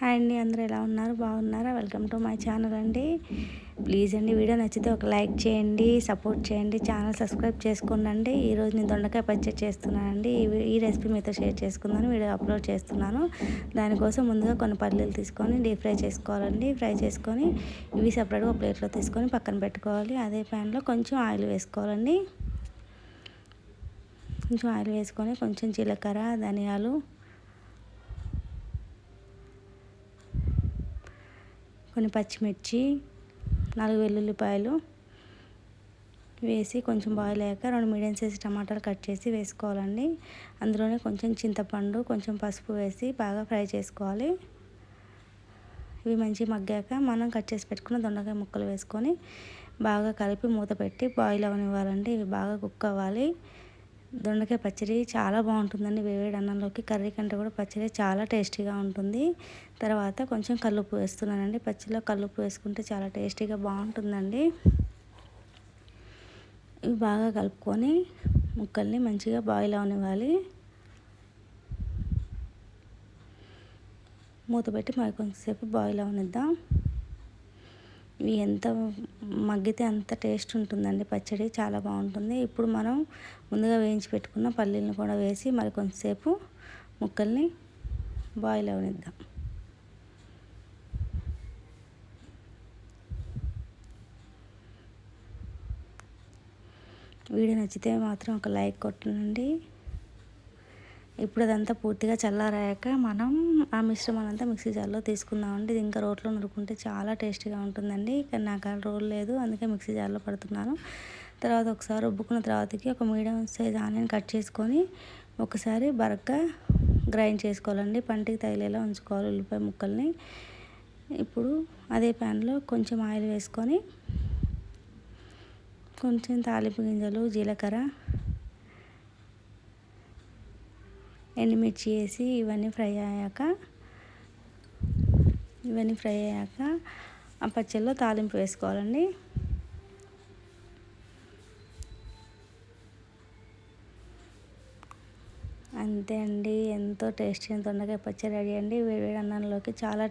Hi అండి అందరూ ఎలా ఉన్నారు? బాగున్నారా? వెల్కమ్ టు మై ఛానల్ అండి. ప్లీజ్ అండి వీడియో నచ్చితే ఒక లైక్ చేయండి సపోర్ట్ చేయండి ఛానల్ సబ్స్క్రైబ్ చేసుకోండి ఈరోజు నేను దొండకాయ పచ్చడి చేస్తున్నానండి. ఈ రెసిపీ మీతో షేర్ చేసుకుందాను వీడియో అప్లోడ్ చేస్తున్నాను. దానికోసం ముందుగా కొన్ని పల్లీలు తీసుకొని డీప్ ఫ్రై చేసుకోవాలండి. ఫ్రై చేసుకొని ఇవి సపరేట్గా ప్లేట్లో తీసుకొని పక్కన పెట్టుకోవాలి. అదే ప్యాన్లో కొంచెం ఆయిల్ వేసుకోవాలండి. కొంచెం ఆయిల్ వేసుకొని కొంచెం జీలకర్ర ధనియాలు కొన్ని పచ్చిమిర్చి నాలుగు వెల్లుల్లిపాయలు వేసి కొంచెం బాయిల్ అయ్యాక రెండు మీడియం సైజ్ టమాటాలు కట్ చేసి వేసుకోవాలండి. అందులోనే కొంచెం చింతపండు కొంచెం పసుపు వేసి బాగా ఫ్రై చేసుకోవాలి. ఇవి మంచి మగ్గాక మనం కట్ చేసి పెట్టుకున్న దొండకాయ ముక్కలు వేసుకొని బాగా కలిపి మూత పెట్టి బాయిల్ అవనివ్వాలండి. ఇవి బాగా కుక్ అవ్వాలి. దొండకాయ పచ్చడి చాలా బాగుంటుందండి వేవేడి అన్నంలోకి. కర్రీ కంటే కూడా పచ్చడి చాలా టేస్టీగా ఉంటుంది. తర్వాత కొంచెం కల్లుప్పు వేస్తున్నానండి. పచ్చిలో కల్లుప్పు వేసుకుంటే చాలా టేస్టీగా బాగుంటుందండి. ఇవి బాగా కలుపుకొని ముక్కల్ని మంచిగా బాయిల్ అవనివ్వాలి. మూత పెట్టి మరి కొంచెంసేపు బాయిల్ అవనిద్దాం. ఇవి ఎంత మగ్గితే అంత టేస్ట్ ఉంటుందండి పచ్చడి. చాలా బాగుంటుంది. ఇప్పుడు మనం ముందుగా వేయించి పెట్టుకున్న పల్లీలను కూడా వేసి మరి కొంతసేపు ముక్కల్ని బాయిల్ అవనిద్దాం. వీడియో నచ్చితే మాత్రం ఒక లైక్ కొట్టండి. ఇప్పుడు అదంతా పూర్తిగా చల్లారాక మనం ఆ మిశ్రమాన్ని అంతా మిక్సీ జార్లో తీసుకుందామండి. ఇది ఇంకా రోట్లో నరుకుంటే చాలా టేస్టీగా ఉంటుందండి. కానీ నాకు ఆ రోల్ లేదు. అందుకే మిక్సీ జార్లో పడుతున్నాను. తర్వాత ఒకసారి ఉబ్బుకున్న తర్వాతకి ఒక మీడియం సైజ్ ఆనియన్ కట్ చేసుకొని ఒకసారి బరగ్గా గ్రైండ్ చేసుకోవాలండి. పంటికి తగిలేలా ఉంచుకోవాలి ఉల్లిపాయ ముక్కల్ని. ఇప్పుడు అదే ప్యాన్లో కొంచెం ఆయిల్ వేసుకొని కొంచెం తాలింపు గింజలు జీలకర్ర ఎండుమిర్చి వేసి ఇవన్నీ ఫ్రై అయ్యాక ఇవన్నీ ఫ్రై అయ్యాక ఆ పచ్చళ్ళలో తాలింపు వేసుకోవాలండి. అంతే అండి ఎంతో టేస్టీ దొండకాయ పచ్చడి రెడీ అండి. వేడి వేడి అన్నంలోకి చాలా